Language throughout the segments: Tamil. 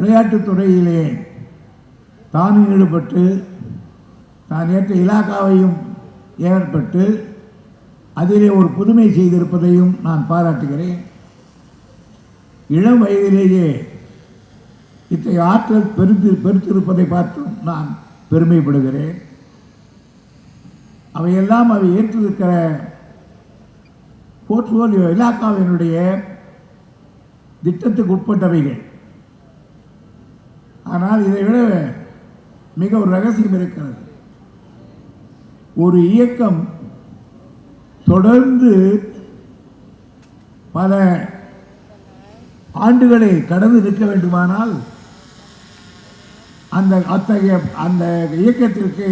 விளையாட்டுத் துறையிலே தானும் ஈடுபட்டு தான் ஏற்ற இலாக்காவையும் ஏற்பட்டு அதிலே ஒரு புதுமை செய்திருப்பதையும் நான் பாராட்டுகிறேன். இளம் வயதிலேயே இத்தகைய ஆற்றல் பெருத்து பெருத்திருப்பதை பார்த்தும் நான் பெருமைப்படுகிறேன். அவையெல்லாம் அவை ஏற்றிருக்கிற போர்ட்ஃபோலியோ இலாக்காவினுடைய திட்டத்துக்கு உட்பட்டவைகள். ஆனால் இதை விட மிக ஒரு ரகசியம் இருக்கிறது. ஒரு இயக்கம் தொடர்ந்து பல ஆண்டுகளை கடந்து நிற்க வேண்டுமானால் அந்த அத்தகைய அந்த இயக்கத்திற்கு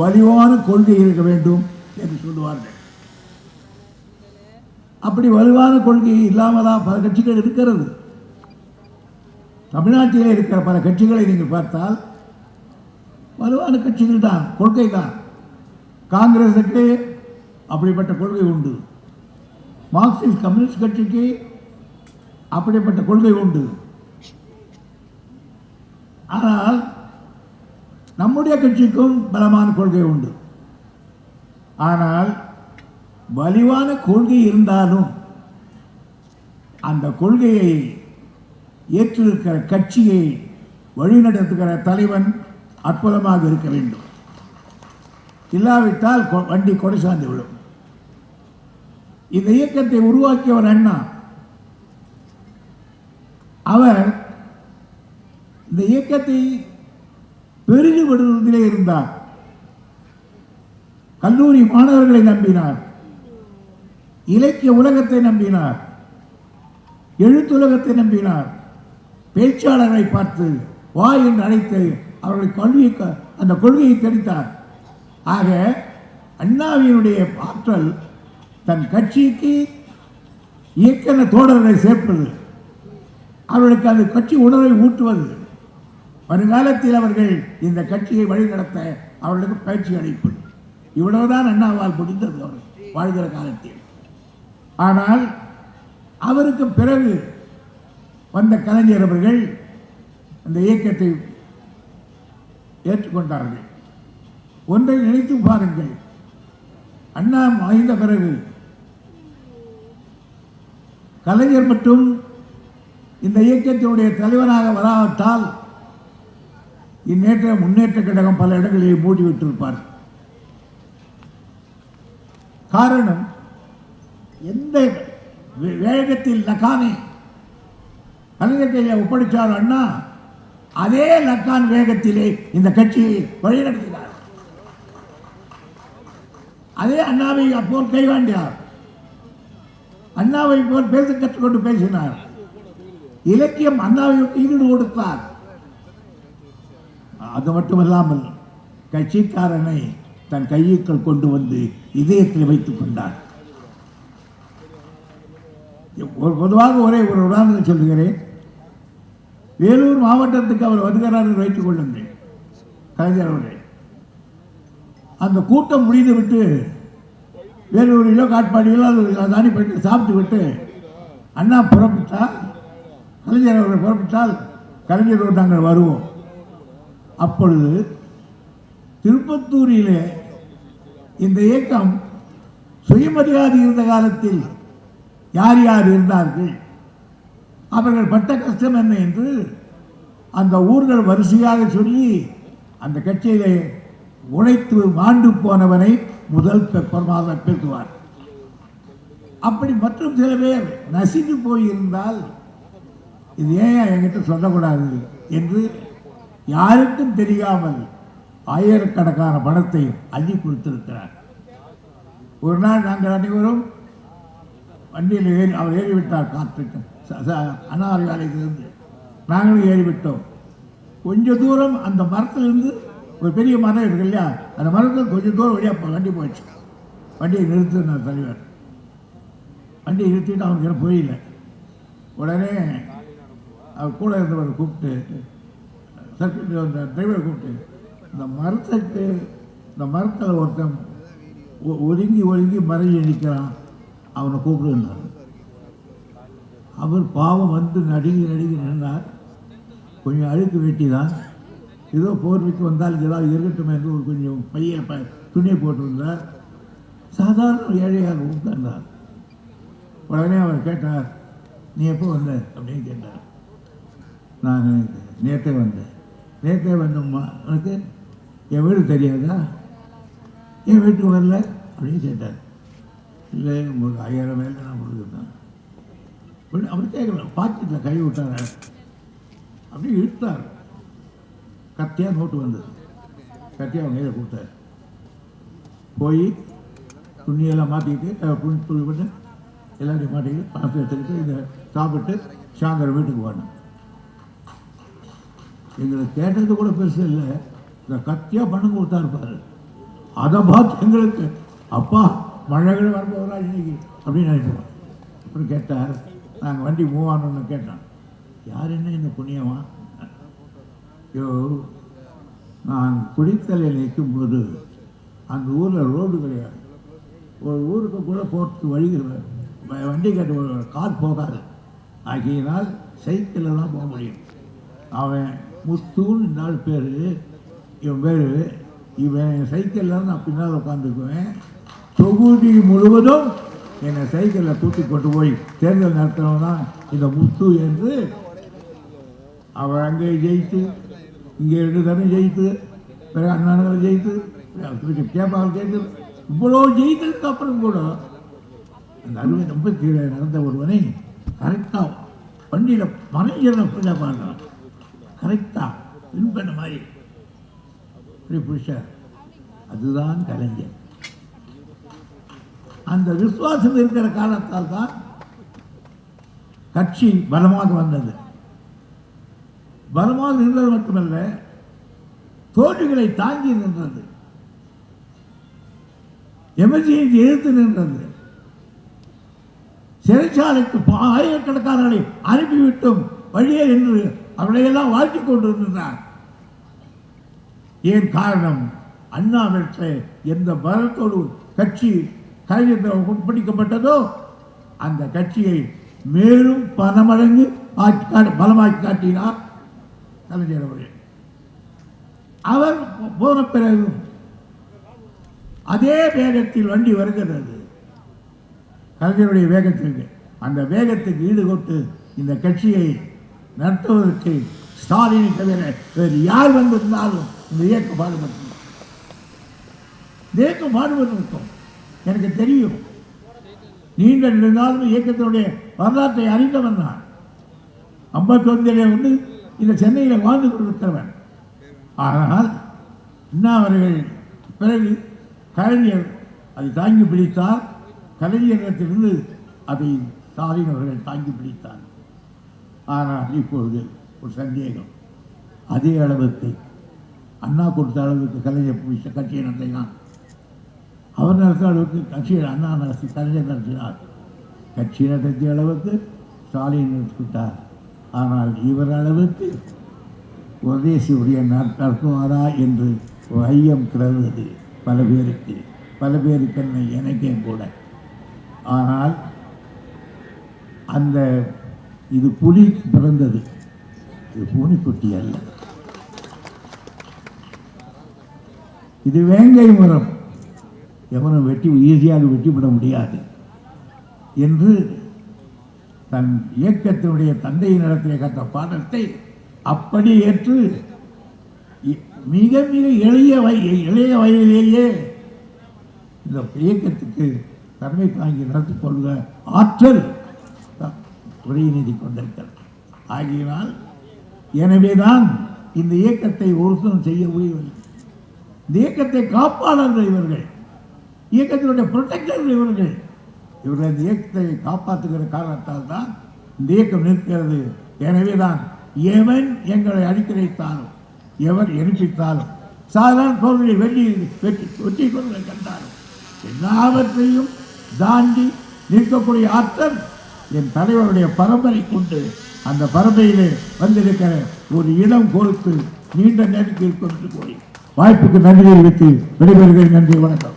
வலுவான கொள்கை இருக்க வேண்டும் என்று சொல்லுவார்கள். அப்படி வலுவான கொள்கை இல்லாமலாம் பல கட்சிகள் இருக்கிறது. தமிழ்நாட்டிலே இருக்கிற பல கட்சிகளை நீங்கள் பார்த்தால் வலுவான கட்சிகள் தான் கொள்கை தான். காங்கிரஸுக்கு அப்படிப்பட்ட கொள்கை உண்டு. மார்க்சிஸ்ட் கம்யூனிஸ்ட் கட்சிக்கு அப்படிப்பட்ட கொள்கை உண்டு. ஆனால் நம்முடைய கட்சிக்கும் பலமான கொள்கை உண்டு. ஆனால் வலிவான கொள்கை இருந்தாலும் அந்த கொள்கையை ஏற்றிருக்கிற கட்சியை வழிநடத்துகிற தலைவன் அற்புதமாக இருக்க வேண்டும். இல்லாவிட்டால் கொ- வண்டி கொடை சார்ந்து விடும். இந்த இயக்கத்தை உருவாக்கியவர் அண்ணா. அவர் இந்த இயக்கத்தை பெருகி விடுவதிலே இருந்தார். கல்லூரி மாணவர்களை நம்பினார். இலக்கிய உலகத்தை நம்பினார். எழுத்துலகத்தை நம்பினார். பேச்சாளரை பார்த்து வா என்று அழைத்து அவர்களை கல்வியை க- அந்த கொள்கையை தெரிவித்தார் ஆக அண்ணாவினுடைய ஆற்றல் தன் கட்சிக்கு இயக்கன தோழர்களை சேர்ப்பது அவர்களுக்கு அந்த கட்சி உணர்வை ஊட்டுவது. வருங்காலத்தில் அவர்கள் இந்த கட்சியை வழிநடத்த அவர்களுக்கு பயிற்சி அளிப்பது இவ்வளவுதான் அண்ணாவால் முடிந்தது அவர் வாழ்கிற காலத்தில். ஆனால் அவருக்கு பிறகு வந்த கலைஞர் அவர்கள் அந்த இயக்கத்தை ஏற்றுக்கொண்டார்கள். ஒன்றை நினைத்து பாருங்கள். அண்ணா மறைந்த பிறகு கலைஞர் மட்டும் இந்த இயக்கத்தினுடைய தலைவராக வராவிட்டால் இந்நேற்ற முன்னேற்ற கழகம் பல இடங்களில் மூடிவிட்டிருப்பார். காரணம் எந்த வே- வேகத்தில் நகானே கலைஞர் ஒப்படைத்தார் ஒப்படைச்சார் அண்ணா அதே லக்கான் வேகத்திலே இந்த கட்சியை வழிநடத்தினார். அதே அண்ணாவை அப்போ கைவாண்டியார் அண்ணாவை போல் பேச கற்றுக்கொண்டு பேசினார். இலக்கியம் அண்ணாவை ஈடு கொடுத்தார். அது மட்டுமல்லாமல் கட்சிக்காரனை தன் கையுக்கள் கொண்டு வந்து இதயத்தில் வைத்துக் கொண்டார். ஒரு பொதுவாக ஒரே ஒரு உதாரணம் சொல்லுகிறேன். வேலூர் மாவட்டத்துக்கு அவர் வருகிறார் என்று வைத்துக் கொள்ளுங்கள். கலைஞர் அவர்கள். அந்த கூட்டம் முடிந்து விட்டு வேலூரிலோ காட்பாடியிலோ அது தாண்டி போயிட்டு சாப்பிட்டு விட்டு அண்ணா புறப்பட்டால் கலைஞர் அவர்கள் புறப்பட்டால் கலைஞரோடு நாங்கள் வருவோம். அப்பொழுது திருப்பத்தூரிலே இந்த இயக்கம் சுயமரியாதை இருந்த காலத்தில் யார் யார் இருந்தார்கள்? அவர்கள் பட்ட கஷ்டம் என்ன என்று அந்த ஊர்கள் வரிசையாக சொல்லி அந்த கட்சியிலே உழைத்து மாண்டு போனவனை முதல் பெப்பரமாக பேசுவார் அப்படி மற்றும் சில பேர் நசிந்து போயிருந்தால் இது ஏன் என்கிட்ட சொல்லக்கூடாது என்று யாருக்கும் தெரியாமல் ஆயிரக்கணக்கான பணத்தை அள்ளி கொடுத்திருக்கிறார். ஒரு நாள் நாங்கள் அனைவரும் வண்டியில் ஏறி அவர் ஏறிவிட்டார் காற்றுக்கு அண்ணா அறிவாலயத்திலிருந்து நாங்களும் ஏறிவிட்டோம். கொஞ்சம் தூரம் அந்த மரத்துலேருந்து ஒரு பெரிய மரம் இருக்கு இல்லையா? அந்த மரத்தில் கொஞ்சம் தூரம் வழியாக வண்டி போயிடுச்சு. வண்டியை நிறுத்தினார் தலைவர். வண்டியை நிறுத்திட்டு அவனுக்கு என்ன புரியல உடனே அவர் கூட இருந்தவரை கூப்பிட்டு சர்க்கிட் அந்த டிரைவரை கூப்பிட்டு இந்த மரத்துக்கு இந்த மரத்தில் ஒருத்தன் ஒ- ஒதுங்கி ஒதுங்கி மறைஞ்சி நிற்கிறான் அவனை கூப்பிடுனார் அவர் பாவம் வந்து நடுங்கி நடுங்கி நின்றார். கொஞ்சம் அழுக்கு வெட்டி தான் ஏதோ போர்வைக்கு வந்தால் ஏதாவது இருக்கட்டும் என்று ஒரு கொஞ்சம் பையில் ப துணியை போட்டிருந்தார் சாதாரண ஒரு ஏழையாக உட்கார்ந்தார். உடனே அவர் கேட்டார் நீ எப்போ வந்த? அப்படின்னு கேட்டார். நான் நேற்றே வந்தேன். நேற்றே வந்தோம்மா. உனக்கு என் வீடு தெரியாதா? என் வீட்டுக்கு வரல. அப்படின்னு கேட்டார். இல்லை உங்களுக்கு ஐயாயிரம் வேலை நான் கொடுக்குறேன் அப்படி அவர் கேட்கல பாக்கெட்டில் கை விட்டார் அப்படியே இழுத்தார். கத்தியாக நோட்டு வந்தது. கத்தியாக அவங்க கையில் கொடுத்தார். போய் துணியெல்லாம் மாற்றிக்கிட்டு புண் துணி பண்ணி எல்லாத்தையும் மாட்டிக்கிட்டு பணத்தை எடுத்துக்கிட்டு இதை சாப்பிட்டு சாயந்தரம் வீட்டுக்கு வரணும் எங்களுக்கு கேட்டது கூட பெருசு இல்லை. இந்த கத்தியாக பணம் கொடுத்தாரு பாரு. அதை பார்த்து எங்களுக்கு அப்பா மழைகள் வரப்போகிறா இன்னைக்கு அப்படின்னு நினைப்போம் அப்புறம் கேட்டார் நாங்கள் வண்டி மூவ் ஆனோன்னு கேட்டோம் யார் என்ன இந்த புண்ணியமா? ஐயோ நான் குடித்தலையில் நிற்கும்போது அந்த ஊரில் ரோடு கிடையாது. ஒரு ஊருக்கு கூட போட்டு வழி கிடையாது. வண்டி கட்டு கார் போகாது. ஆகியனால் சைக்கிளில் தான் போக முடியும். அவன் முத்துன்னு நாலு பேர் இவன் பேர் இவன் சைக்கிளில் நான் பின்னால் உட்காந்துக்குவேன் தொகுதி முழுவதும் என்னை சைக்கிளில் தூக்கி கொண்டு போய் தேர்தல் நடத்தினவன் தான் இந்த முத்து என்று அவர் அங்கே ஜெயித்து இங்கே ரெண்டு தரம் ஜெயித்து பிறகு அண்ணாநகர் ஜெயித்து கேப்பாவில் ஜெயித்து இவ்வளோ ஜெயித்ததுக்கு அப்புறம் கூட அந்த அறுபது ரொம்ப கீழே நடந்த ஒருவனை கரெக்டாக வண்டியில் மனைஞரை பூஜை பண்ணுறான் கரெக்டாக வின் பண்ண மாதிரி. இப்படி பிடிச்சார். அதுதான் கலைஞர். அந்த விசுவாசம் இருக்கிற காலத்தால் தான் கட்சி பலமாக வந்தது. பலமாக இருந்தது மட்டுமல்ல தோல்விகளை தாங்கி நின்றது. எமர்ஜென்சி எதிர்த்து நின்றது. சிறைச்சாலைக்கு பா- ஆயிரக்கணக்கானவர்களை அனுப்பிவிட்டும் வழியே என்று அவளையெல்லாம் வாழ்த்தி கொண்டிருந்தார். ஏன் காரணம்? அண்ணாமற்ற எந்த பலத்தோடு கட்சி கலைஞர் உட்படிக்கப்பட்டதோ அந்த கட்சியை மேலும் பல மடங்கு பலமாக்கி காட்டினார் கலைஞர் அவர்கள். அவர் போன பிறகு அதே வேகத்தில் வண்டி வருகிறது. கலைஞருடைய வேகத்திற்கு அந்த வேகத்துக்கு ஈடுகொட்டு இந்த கட்சியை நடத்துவதற்கு ஸ்டாலினை தவிர வேறு யார் வந்திருந்தாலும் இந்த இயக்கம் பாடுபட்டு இந்த இயக்கம் பாடுபட்டிருக்கும். எனக்கு தெரியும். நீண்ட நெடுங்காலம் இயக்கத்தினுடைய வரலாற்றை அறிந்தவன் நான். ஐம்பத்தொன்னிலே வந்து இந்த சென்னையில் வாழ்ந்து கொண்டிருக்கிறவன். ஆனால் அண்ணா அவர்கள் பிறகு கலைஞர் அதை தாங்கி பிடித்தார். கலைஞரிடத்திலிருந்து அதை ஸ்டாலின் அவர்கள் தாங்கி பிடித்தார். ஆனால் இப்பொழுது ஒரு சந்தேகம். அதே அளவுக்கு அண்ணா கொடுத்த அளவுக்கு கலைஞர் பிடிச்ச கட்சியை நடத்தினான் அவர் நடத்த அளவுக்கு கட்சியில் அண்ணா நடத்தி கலைஞர் நடத்தினார் கட்சி நடத்திய அளவுக்கு ஸ்டாலின் நடத்திவிட்டார் ஆனால் இவர் அளவுக்கு உதயசியுடைய நடத்துவாரா என்று ஒரு ஐயம் கிடந்தது பல பேருக்கு. பல பேருக்கு என்ன எனக்கே கூட. ஆனால் அந்த இது புலி பிறந்தது. இது பூனிக்குட்டி அல்ல. இது வேங்கை மரம். எவனும் வெட்டி ஈஸியாக வெட்டிவிட முடியாது என்று தன் இயக்கத்தினுடைய தந்தையின் இடத்திலே கற்ற பாடத்தை அப்படி ஏற்று மிக மிக எளிய வய இளைய வயதிலேயே இந்த இயக்கத்துக்கு தலைமை தாங்கி நடத்தி கொள்கிற ஆற்றல் த- கொண்டிருக்கிறது. ஆகியனால் எனவேதான் இந்த இயக்கத்தை ஒருத்தரும் செய்ய முடியவில்லை. இந்த இயக்கத்தை காப்பாளர்கள் இவர்கள். இயக்கத்தினுடைய புரொட்டக்டர்கள் இவர்கள். இவர்கள் இந்த இயக்கத்தை காப்பாற்றுகிற காரணத்தால் தான் இந்த இயக்கம் நிற்கிறது. எனவே தான் எவன் எங்களை அடிக்கலைத்தாலும் எவர் எழுப்பித்தாலும் சாதாரண தோல்வியை வெள்ளி வெற்றி வெற்றி கொள்வதை கண்டாலும் எல்லாவற்றையும் தாண்டி நிற்கக்கூடிய ஆற்றல் என் தலைவருடைய பரம்பரை கொண்டு அந்த பரம்பரையிலே வந்திருக்கிற ஒரு இடம் கொடுத்து நீண்ட நேரத்தில் இருக்கும் என்று கூறி வாய்ப்புக்கு நன்றி தெரிவித்து விடைபெறுகிறேன். நன்றி வணக்கம்.